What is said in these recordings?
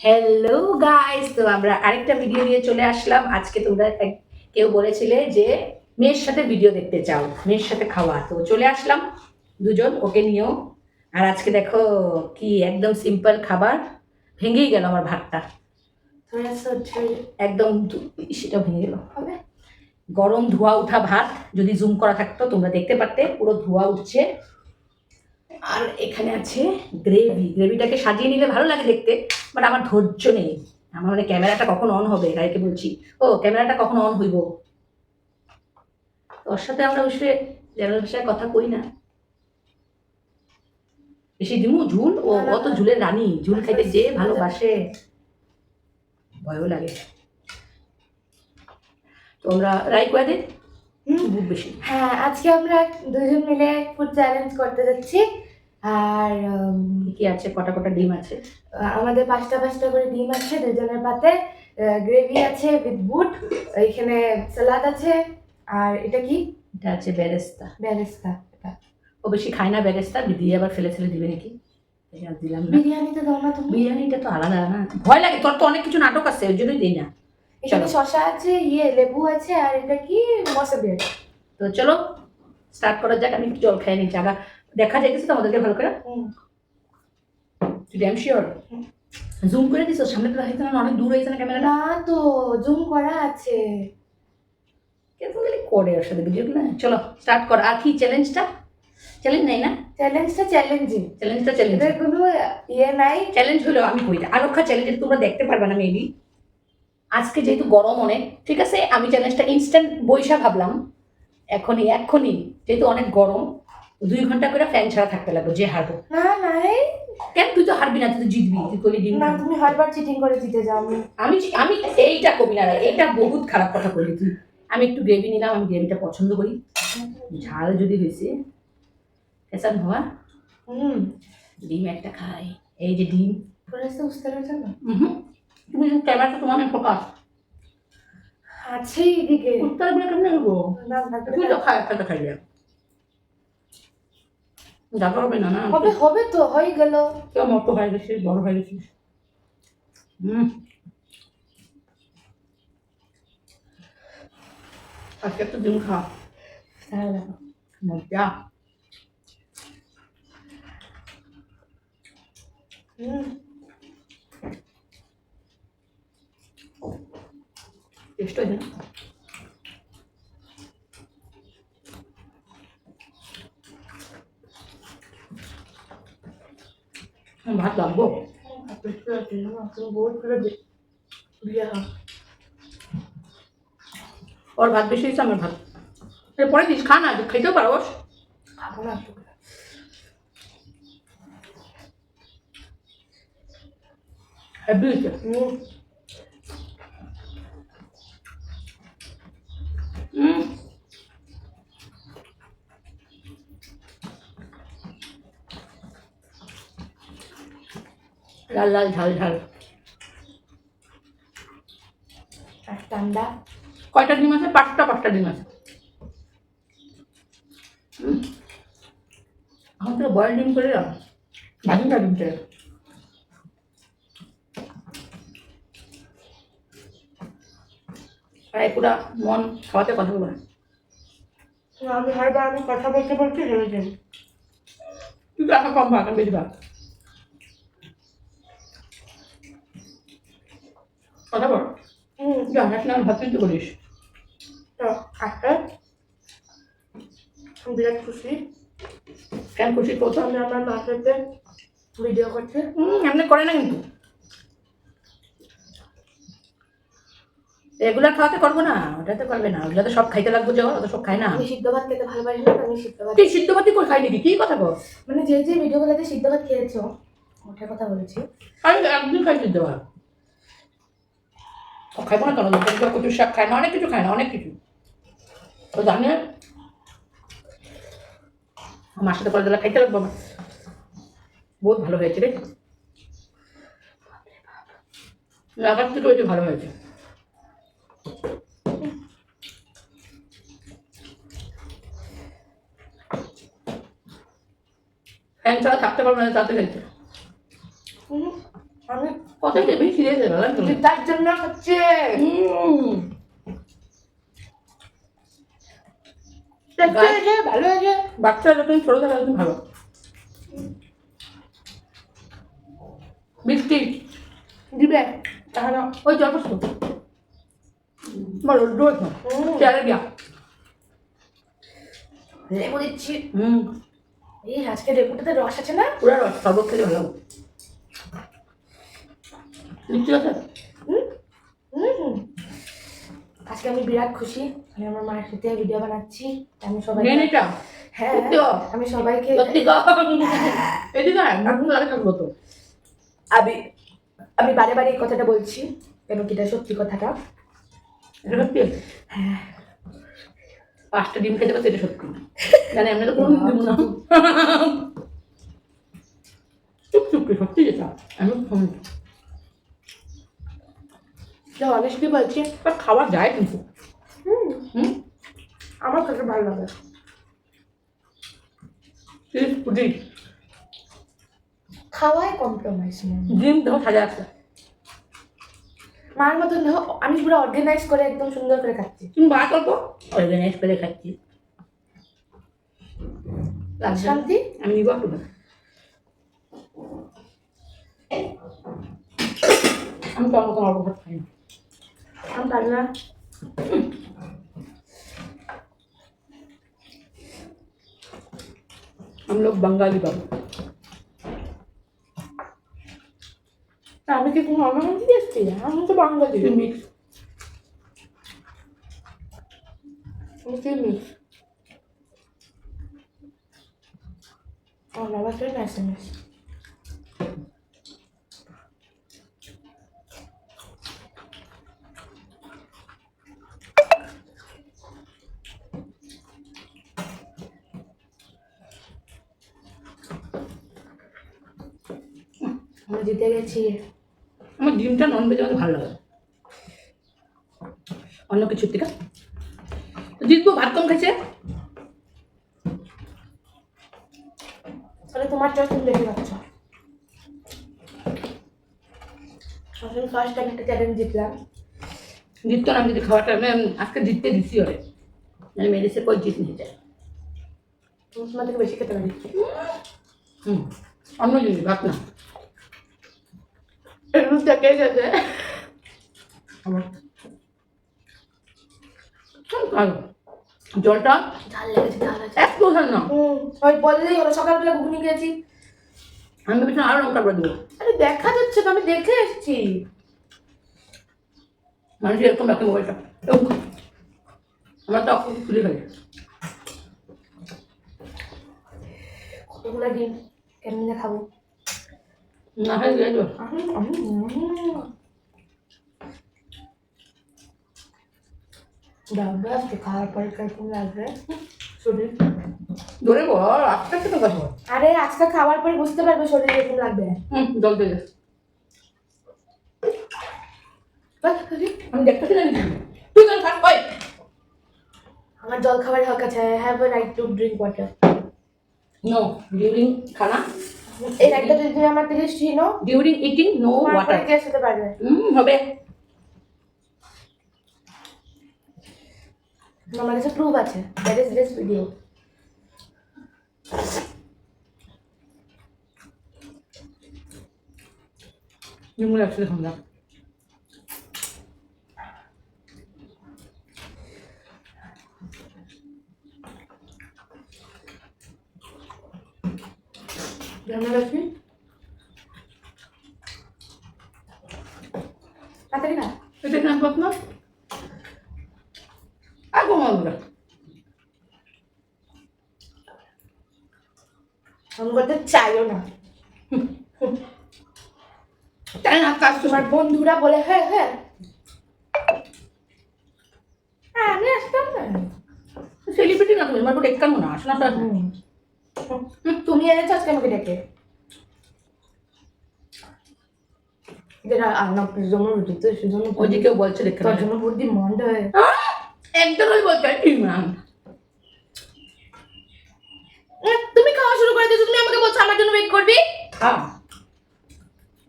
Hello guys তো আমরা আরেকটা ভিডিও নিয়ে চলে আসলাম। আজকে তোমরা কেউ বলেছিলে যে মেয়ের সাথে ভিডিও দেখতে চাও মেয়ের সাথে খাওয়া। তো চলে আসলাম দুজন ওকে নিয়েও। আর আজকে দেখো কি একদম সিম্পল খাবার। ভেঙেই গেল আমার ভাতটা। একদম সেটা ভেঙে গেল। গরম ধোয়া উঠা ভাত যদি জুম করা থাকতো তোমরা দেখতে পারতে পুরো ধোয়া উঠছে। আর এখানে আছে গ্রেভি গ্রেভিটাকে সাজিয়ে নিলে ভালো লাগে দেখতে। বাট আমার ধৈর্য নেই। আমার মানে ক্যামেরাটা কখন অন হবে? গাইকে বলছি ও ক্যামেরাটা কখন অন হইব? ওর সাথে আমরা বসে জেনারেল ভাষায় কথা কই না। বেশি দিমু ঝুল? ও অত ঝুলে রানী। ঝুল খাইতে যে ভালোবাসে। ভয়ও লাগে। তোমরা রাই কয়ে বেশি। হ্যাঁ আজকে আমরা দুজন মিলে ফুড চ্যালেঞ্জ করতে যাচ্ছি। আর কি কি আছে? কটা কটা ডিম আছে? আমাদের পাঁচটা পাঁচটা করে ডিম আছে দুজনের পাতে গ্রেভি আছে উইথ বুট এখানে সালাদ আছে আর এটা কি? এটা আছে বেরেস্তা। বেরেস্তা এটা। ও বেশি খায় না বেরেস্তা? দিয়ে আবার ফেলে ফেলে দিবে নাকি? দিলাম বিরিয়ানিতে দাও না তুমি। বিরিয়ানিটা তো আলাদা না। ভয় লাগে তোর তো অনেক কিছু নাটক আছে ওই জন্যই দিই না। এখানে। শসা আছে ইয়ে লেবু আছে আর এটা কি? মশাবের তো চলো স্টার্ট করা যাক আমি জল খাই নিচ্ছি আগা দেখা যাইতেছে তো আমাদেরকে ভালো করে ড্যাম শিওর জুম করে দিস সামনে তো দেখাইতে না অনেক দূর হয়েছে না ক্যামেরাটা না তো জুম করা আছে। কেমন গেলে করে ওর সাথে ভিডিও না চলো স্টার্ট কর। আর কি চ্যালেঞ্জটা চ্যালেঞ্জ নেই না? চ্যালেঞ্জটা চ্যালেঞ্জিং চ্যালেঞ্জটা চ্যালেঞ্জ কোনো ইয়ে নাই চ্যালেঞ্জ হলো আমি কই আর রক্ষা চ্যালেঞ্জ তোমরা দেখতে পারবে না মেবি আজকে যেহেতু গরম অনেক ঠিক আছে? আমি চ্যালেঞ্জটা ইনস্ট্যান্ট বৈশা ভাবলাম। এখনই এখনই। যেহেতু অনেক গরম দুই ঘণ্টা করে ফ্যান ছাড়া থাকতে লাগবে যে হারবো। না না কেন তুই তো হারবি না তুই তো জিতবি তুই কলি ডিম না তুমি হারবার চিটিং করে জিতে যাও আমি আমি এইটা কবি না এটা বহুত খারাপ কথা কইলি তুই। আমি একটু গ্রেভি নিলাম আমি গ্রেভিটা পছন্দ করি। ঝাল যদি হয়েছে ফ্যাশন হওয়া হুম। ডিম একটা খাই। এই যে ডিম। তুমি ক্যামেরাটা তোমার ফোকাস আছেই এদিকে। উত্তরগুলো কেমন না তুই তো খাই একটা খাই যা হবে না না? হবে হবে তো হয়ে গেল। কেউ মোটো হয়ে গেছিস বড় হয়ে গেছিস হুম। আজকে একটু ডিম খা। মজা। হুম। টেস্ট হয়েছে না ভাত লাগবো ওর ভাত বেশি হয়েছে, আমার ভাত। এরপরে দিস, খা না খাইতেও পারো খাব না হ্যাপি হুম লাল লাল ঝাল ঝাল। আর ঠান্ডা? কয়টা ডিম আছে? পাঁচটা পাঁচটা ডিম আছে। এখন তো বয়েল ডিম করে দাও। ভাজি না ডিম করে আর পুরা মন খাওয়াতে কথা বলব না। আমি হারবার আমি কথা বলতে বলতে হেরে যাই তুই তো এখন কম ভাগ আমি বেশি ভাগ। কথা বল। হুম। জানাস না ভাত কিন্তু করিস? তো আজকে বিরাট খুশি। কেন খুশি? করছ আমি আমার মার সাথে ভিডিও করছি। হুম এমনি করে না কিন্তু। রেগুলার খাওয়াতে করব না ওটাতে করবে না। ওগুলো তো সব খাইতে লাগবো যে ওরা তো সব খায় না। আমি সিদ্ধ ভাত খেতে ভালোবাসি না আমি সিদ্ধ ভাত তুই সিদ্ধ ভাতি করে খাই নাকি? কি কথা বল মানে যে যে ভিডিওগুলোতে সিদ্ধ ভাত খেয়েছো ওটার কথা বলছি। আমি তো একদিন খাই সিদ্ধ ভাত। খাইবো না কেন লোকের কচুর শাক খায় না, অনেক কিছু খায় না, অনেক কিছু। ও জানে? আমার সাথে করে দিলে খাইতে লাগবো বহুত ভালো হয়েছে রে। লাগার থেকে ওই ভালো হয়েছে। থাকতে পারব না তাতে খেলছে খিদে দেবে। লাগবে না। তার জন্য হচ্ছে। ভালো হয়েছে। বাচ্চারা যখন ছোট থাকে তখন ভালো। মিষ্টি। দিবে তাহলে ওই জল কষ্ট বলো ডোজ চেয়ারে গিয়া লেবু দিচ্ছি। হুম। এই আজকে লেবুটাতে রস আছে না? পুরো রস খেলে ভালো মিষ্টি আছে আজকে আমি বিরাট খুশি। আমি আমার মায়ের সাথে ভিডিও বানাচ্ছি। আমি সবাই হ্যাঁ আমি সবাইকে আমি আমি বারে বারে এই কথাটা বলছি কেন কি এটা সত্যি কথাটা? হ্যাঁ। পাঁচটা ডিম খেতে পারছি এটা সত্যি? জানি আমরা তো কোনো ডিম না। চুপ চুপ সত্যি যেটা আমি অনেস্টলি বলছি আর খাওয়া যায় কিন্তু। হুম। হুম? আমার খেতে ভালো লাগে। তিরিশ কুড়ি খাওয়াই কম্প্রোমাইজ ডিম দেখো সাজা আছে। মার মতন দেখো আমি পুরো অর্গানাইজ করে একদম সুন্দর করে খাচ্ছি। তুমি বার করব অর্গানাইজ করে খাচ্ছি। শান্তি? আমি নিব একটু আমি তো আমার অল্প খাই না আমি পারি না हम लोग बंगाली बाबू তা আমি কি কোনো আমার মধ্যে এসছি আমি তো বাঙালি मिक्स মুসলিম মিক্স আমার বাবা তো নাইস আমরা জিতে গেছি। আমার ডিমটা নন ভেজ আমাকে ভালো লাগে। অন্য কিছুর থেকে। জিতবো ভাত কম খাইছে তাহলে তোমার চয়েস তুমি দেখে পাচ্ছ আসলে ফার্স্ট টাইম একটা চ্যালেঞ্জ জিতলাম। জিততো না আমি যদি খাওয়াটা আমি আজকে জিততে দিচ্ছি ওরে। আমি মেরেছে কই জিত নিয়ে যায়। তোমার থেকে বেশি খেতে পারি হুম অন্য জিনিস ভাত না। একটু থেকে গেছে। জলটা ঝাল লেগেছে ঝাল আছে। এক প্রধান না। ওই বললেই হলো সকালবেলা ঘুগনি খেয়েছি। আমি ভেবেছিলাম আরও লঙ্কা করে দেবো। আরে দেখা যাচ্ছে তো আমি দেখে এসেছি। মানুষ এরকম রাখে মোবাইলটা। আমরা তো খুলে খাই কতগুলো ডিম কেমনে খাব? না হয় আহুম, উম। আজকে খাওয়ার পরে কেমন লাগবে শরীর? ধরে বল আস্তে আস্তে তো কথা বল আরে আজকে খাওয়ার পরে বুঝতে পারবে শরীর কেমন লাগবে। হুম জল দিয়ে দে। আমি দেখতেছি না তুই কেন খাস ওই। আমার জল খাবার হক আছে। Have a right to drink water no during খানা? রাইটটা যদি আমার থেকে ছিল ডিউরিং ইটিং নো ওয়াটার কে খেতে পারবে। হুম হবে। আমার কাছে প্রুফ আছে। দ্যাট ইজ দিস ভিডিও নিমুল একসাথে খামলাম রাখবি তাড়াতাড়ি না। এটা কেন করত না আর কমাবো আমি করতে চাইও না। তাই না কাজ তোমার বন্ধুরা বলে হ্যাঁ হ্যাঁ। হ্যাঁ, আমি আসতাম না। সেলিব্রিটি না তুমি? আমার মনে আসে না তো আসে না। হুম। তুমি এনেছো আজকে আমাকে ডেকে। হয়ে। তুমি খাওয়া শুরু করে দিয়েছ তুমি আমাকে বলছো আমার জন্য ওয়েট করবি? খা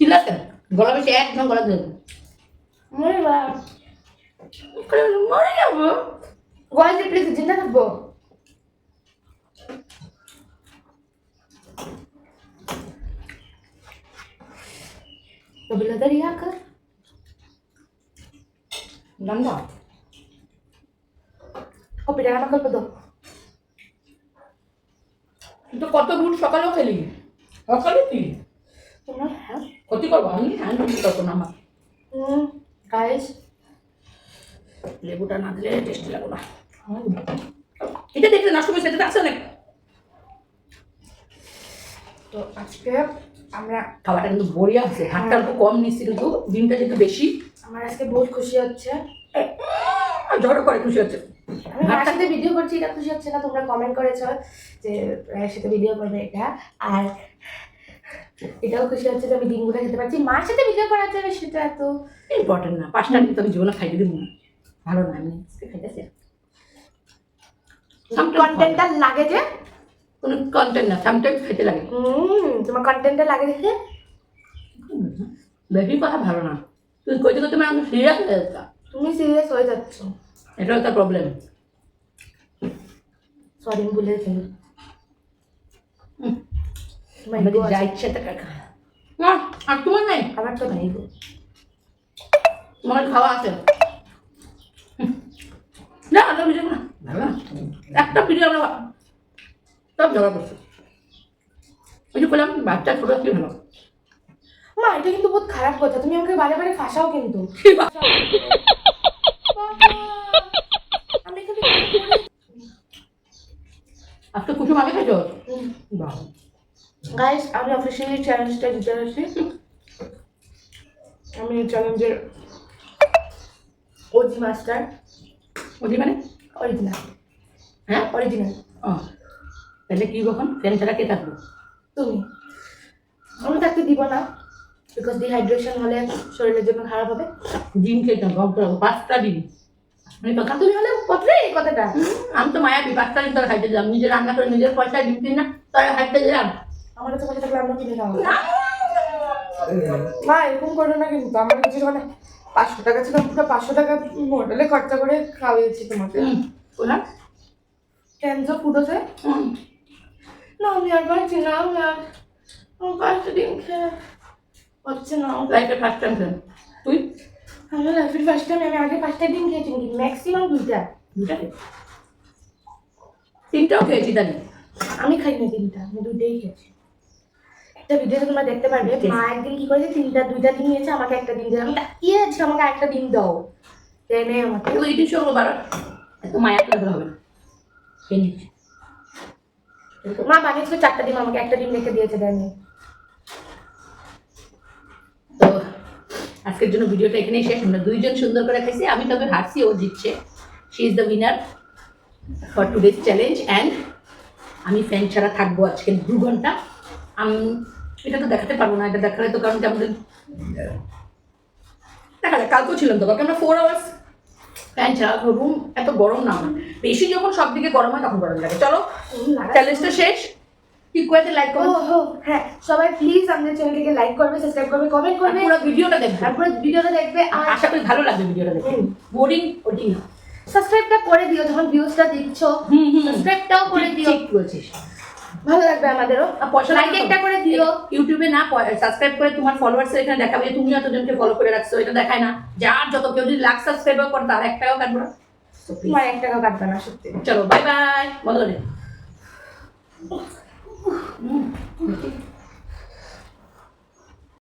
চিল্লাতে গলা বেশি একদম গলা দেবে। মরে বা মরে যাব? প্লিজ জিন্দা থাকব? To bilader ಯಾಕ ನಂದ ও পিঠা মাখাল তো কিন্তু কত গুণ সকালেও খেলি সকালে কি হ্যাঁ ক্ষতি করব আমি হ্যাঁ করতো না আমার গায়েস লেবুটা না দিলে টেস্টি লাগবে না এটা দেখলে না সময় সেটা আছে অনেক তো আজকে আমরা খাবারটা কিন্তু বড়িয়া আছে হাতটা অল্প কম নিচ্ছি কিন্তু ডিমটা যেহেতু বেশি। আমার আজকে বহুত খুশি হচ্ছে। আর ঝড়ও করে খুশি হচ্ছে। সাথে ভিডিও করছি এটা খুশি হচ্ছে না তোমরা কমেন্ট করেছ যে রায়ের সাথে ভিডিও করবে এটা। আর এটাও খুশি হচ্ছে যে আমি ডিমগুলো খেতে পারছি। মার সাথে ভিডিও করার জন্য সেটা এত ইম্পর্টেন্ট না পাঁচটা ডিম তো আমি জীবনে খাইতে দিব না ভালো না আমি খাইতেছি। কন্টেন্টটা লাগে যে কোনো কন্টেন্ট না সামটাইমস খাইতে লাগে। হুম তোমার কন্টেন্টটা লাগে দেখে? বেশি কথা ভালো না। তুই কইতে কইতে মানে আমি সিরিয়াস হয়ে যাচ্ছা। তুমি সিরিয়াস হয়ে যাচ্ছ। এটাও তার প্রবলেম সরি আমি ভুলে গেছি। যা ইচ্ছা তা খা। না আর তোমার নাই? আমার তো নেই গো। তোমার খাওয়া আছে। হুম। না আমরা ভিডিও না। না একটা ভিডিও আমরা সব জমা করছি ওই যে বললাম বাচ্চা ছোটো কি ভালো। মা এটা কিন্তু বহুত খারাপ কথা। তুমি আমাকে বারে বারে ফাঁসাও কিন্তু। আজকে কুসুম আগে খাইছো? গাইস আমি অফিসিয়ালি চ্যালেঞ্জটা দিতে আসছি। আমি চ্যালেঞ্জের ওজি মাস্টার ওদি মানে? অরিজিনাল হ্যাঁ? অরিজিনাল ও। তাহলে কি কখন ফ্যান ছাড়া কে থাকব তুমি। আমি থাকতে দিব না বিকজ ডিহাইড্রেশন হলে শরীরের জন্য খারাপ হবে। ডিম খেতাম গল্প পাঁচটা ডিম আমি তো তুমি হলে পত্রে এই কথাটা। আমি তো মায়াবি পাঁচটা ডিম তোরা খাইতে যাম। নিজে রান্না করে নিজের পয়সা ডিম কিন না তারা খাইতে গেলাম আমার কাছে পয়সা থাকলে আমরা কিনে খাওয়া মা এরকম করো না কিন্তু আমার কাছে মানে পাঁচশো টাকা ছিল পুরো পাঁচশো টাকা হোটেলে খরচা করে খাওয়াইছি তোমাকে। ক্যান্সার ফুটোছে। হুম। না আমি আর পারছি না। আমি আর আমার পাঁচটা দিন খেয়ে হচ্ছে না লাইফের ফার্স্ট টাইম খেলাম। তুই? আমার লাইফের ফার্স্ট টাইম আমি আগে পাঁচটা দিন খেয়েছি কিন্তু ম্যাক্সিমাম দুইটা। খেয়েছি। তিনটাও খেয়েছি তাহলে। আমি খাই না তিনটা আমি দুইটাই খেয়েছি। একটা ভিডিওতে তোমরা দেখতে পারবে মা একদিন কি করেছে তিনটা দুইটা দিন নিয়েছে আমাকে একটা দিন দিয়ে আমি তাকিয়ে আছি আমাকে একটা দিন দাও। টেনে আমাকে? তুই ইটিং শো বারো এত মায়া হবে না। খেয়ে মা বানিয়েছিল চারটা ডিম, আমাকে একটা ডিম রেখে দিয়েছে দেয়নি। তো আজকের জন্য ভিডিওটা এখানেই শেষ। আমরা দুইজন সুন্দর করে খাইছি, আমি তবে হারছি, ও জিতছে। She is the winner for today's challenge and আমি ফ্যান ছাড়া থাকব আজকে দু ঘণ্টা। আমি, এটা তো দেখাতে পারব না, এটা দেখালে তো কারণ কি আমাদের দেখা যায় কালকেও ছিলাম তো, কালকে আমরা ফোর আওয়ার্স ফ্যান ছাড়া রুম এত গরম না বেশি যখন সব দিকে গরম হয় তখন গরম লাগে। চলো চ্যালেঞ্জটা শেষ। কি কোয়াতে লাইক করো হ্যাঁ সবাই প্লিজ আমাদের চ্যানেলটিকে লাইক করবে সাবস্ক্রাইব করবে কমেন্ট করবে। পুরো ভিডিওটা দেখবে। তারপরে ভিডিওটা দেখবে আর আশা করি ভালো লাগবে ভিডিওটা দেখে। বোরিং ওটি না। সাবস্ক্রাইবটা করে দিও যখন ভিউজটা হুম সাবস্ক্রাইবটাও করে দিও। ঠিক বলছিস। ভালো লাগবে আমাদেরও পয়সা লাইক একটা করে দিও ইউটিউবে না সাবস্ক্রাইব করে তোমার ফলোয়ার্স এখানে দেখাবে যে তুমি এতজনকে ফলো করে রাখছো এটা দেখায় না যার যত কেউ যদি লাখ সাবস্ক্রাইবার করে তার একটাও কাটবে না তোমার এক টাকাও কাটবে না সত্যি চলো বাই বাই বদলে